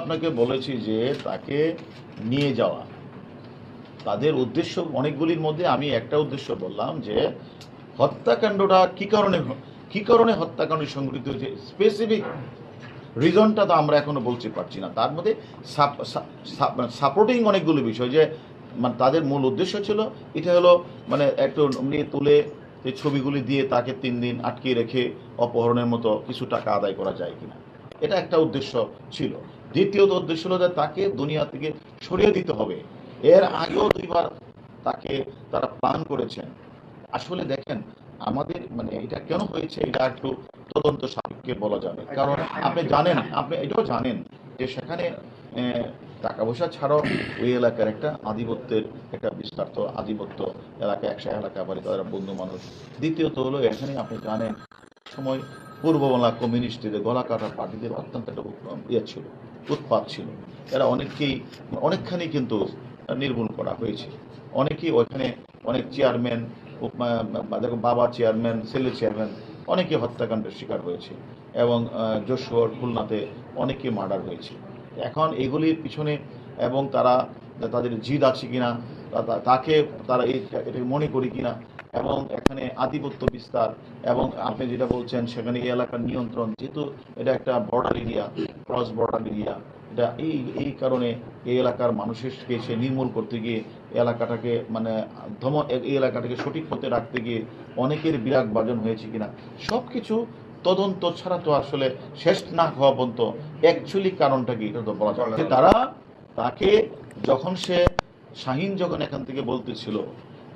আপনাকে বলেছি যে তাকে নিয়ে যাওয়া। তাদের উদ্দেশ্য অনেকগুলির মধ্যে আমি একটা উদ্দেশ্য বললাম যে হত্যাকাণ্ডটা কি কারণে কি কারণে হত্যাকাণ্ড সংঘটিত হয়েছে? স্পেসিফিক রিজনটা তো আমরা এখনও বলতে পারছি না। তার মধ্যে সাপোর্টিং অনেকগুলো বিষয় যে মানে তাদের মূল উদ্দেশ্য ছিল, এটা হলো মানে একটু নিয়ে তুলে এই ছবিগুলি দিয়ে তাকে তিন দিন আটকে রেখে অপহরণের মতো কিছু টাকা আদায় করা যায় কিনা। এটা একটা উদ্দেশ্য ছিল। দ্বিতীয়ত উদ্দেশ্য হলো যে তাকে দুনিয়া থেকে সরিয়ে দিতে হবে। এর আগেও দুইবার তাকে তারা প্ল্যান করেছেন। আসলে দেখেন, আমাদের মানে এটা কেন হয়েছে, এটা একটু তদন্ত সাপেক্ষে বলা যাবে। কারণ আপনি জানেন, আপনি এটাও জানেন যে সেখানে টাকা পয়সা ছাড়াও ওই এলাকার একটা আধিপত্যের একটা বিস্তারিত আধিপত্য এলাকা, একশো এলাকা বাড়ি, তারা বন্ধু মানুষ। দ্বিতীয়ত হলো, এখানে আপনি জানেন, সময় পূর্ববাংলা কমিউনিস্টদের গলা কাটা পার্টিদের অত্যন্ত একটা ইয়ে ছিল। উৎপাত ছিল। এরা অনেককেই, অনেকখানি কিন্তু নির্মূল করা হয়েছে। অনেকেই ওখানে অনেক চেয়ারম্যান দেখো বাবা চেয়ারম্যান, ছেলে চেয়ারম্যান অনেকে হত্যাকাণ্ডের শিকার হয়েছে এবং যশোর, খুলনাতে অনেকে মার্ডার হয়েছে। এখন এগুলির পিছনে এবং তারা তাদের জিদ আছে কিনা তাকে তারা এই, এটা মনে করি কিনা, এবং এখানে আধিপত্য বিস্তার, এবং আপনি যেটা বলছেন, সেখানে এই এলাকার নিয়ন্ত্রণ, যেহেতু এটা একটা border area cross border area এটা এই এই কারণে এই এলাকার মানুষকে সে নির্মূল করতে গিয়ে এলাকাটাকে মানে ধম এই এলাকাটাকে সঠিক পথে রাখতে গিয়ে অনেকের বিরাগ বাজন হয়েছে কিনা। সব কিছু তদন্ত ছাড়া তো আসলে শেষ না হওয়া পর্যন্ত অ্যাকচুয়ালি কারণটা কি, এটা তো বলা যায় তারা তাকে যখন সে শাহিন যখন এখান থেকে বলতেছিল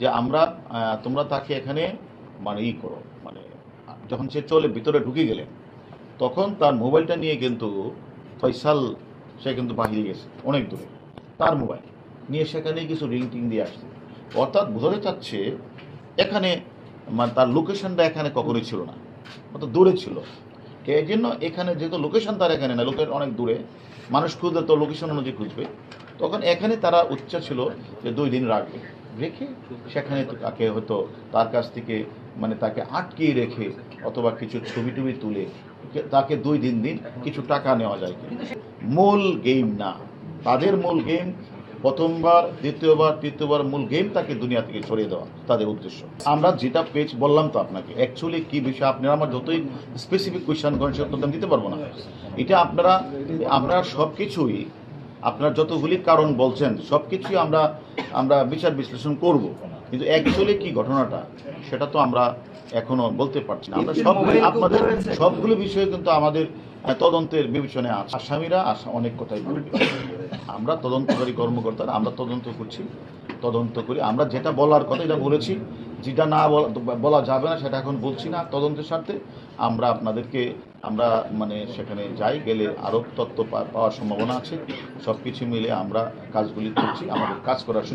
যে আমরা তোমরা তাকে এখানে মানে ই করো মানে যখন সে চলে ভিতরে ঢুকে গেলেন তখন তার মোবাইলটা নিয়ে কিন্তু ফয়সাল, সে কিন্তু বাহিরে গেছে, অনেক দূরে, তার মোবাইল নিয়ে সেখানে কিছু রিং টিং দিয়ে আসছে। অর্থাৎ বোঝাতে চাচ্ছে এখানে মানে তার লোকেশনটা এখানে কখনোই ছিল না অত দূরে ছিল। এই জন্য এখানে যেহেতু লোকেশন তার এখানে না, লোকের অনেক দূরে, মানুষ খুঁজলে তো লোকেশন অনুযায়ী খুঁজবে। তখন এখানে তারা উচ্চা ছিল যে দুই দিন রাখবে। রেখে সেখানে তাকে হয়তো তার কাছ থেকে মানে তাকে আটকিয়ে রেখে অথবা কিছু ছবি টবি তুলে তাকে দুই দিন দিন কিছু টাকা নেওয়া যায়। মূল গেম না। তাদের মূল গেম প্রথমবার দ্বিতীয়বার তৃতীয়বার মূল গেম তাকে দুনিয়া থেকে সরিয়ে দেওয়া তাদের উদ্দেশ্য। আমরা যেটা পেজ বললাম তো আপনাকে অ্যাকচুয়ালি কি বিষয়? আপনারা আমার যতই স্পেসিফিক কোয়েশ্চেন করেন সে উত্তর আমি দিতে পারব না। এটা আপনারা আমরা সব কিছুই আপনার যতগুলি কারণ বলছেন সব কিছুই আমরা আমরা বিচার বিশ্লেষণ করব। কিন্তু অ্যাকচুয়ালি কি ঘটনাটা সেটা তো আমরা এখনও বলতে পারছি না। আমরা সব আপনাদের সবগুলো বিষয়ে কিন্তু আমাদের তদন্তের বিবেচনায় আসামিরা আসা অনেক কথাই বলবে আমরা তদন্তকারী কর্মকর্তারা আমরা তদন্ত করছি, তদন্ত করি। আমরা যেটা বলার কথা এটা বলেছি। যেটা না বলা- যাবে না সেটা এখন বলছি না তদন্তের স্বার্থে। আমরা আপনাদেরকে, আমরা মানে সেখানে যাই, গেলে আরও তত্ত্ব পাওয়ার সম্ভাবনা আছে। সব কিছু মিলে আমরা কাজগুলি করছি, আমাদের কাজ করার সুযোগ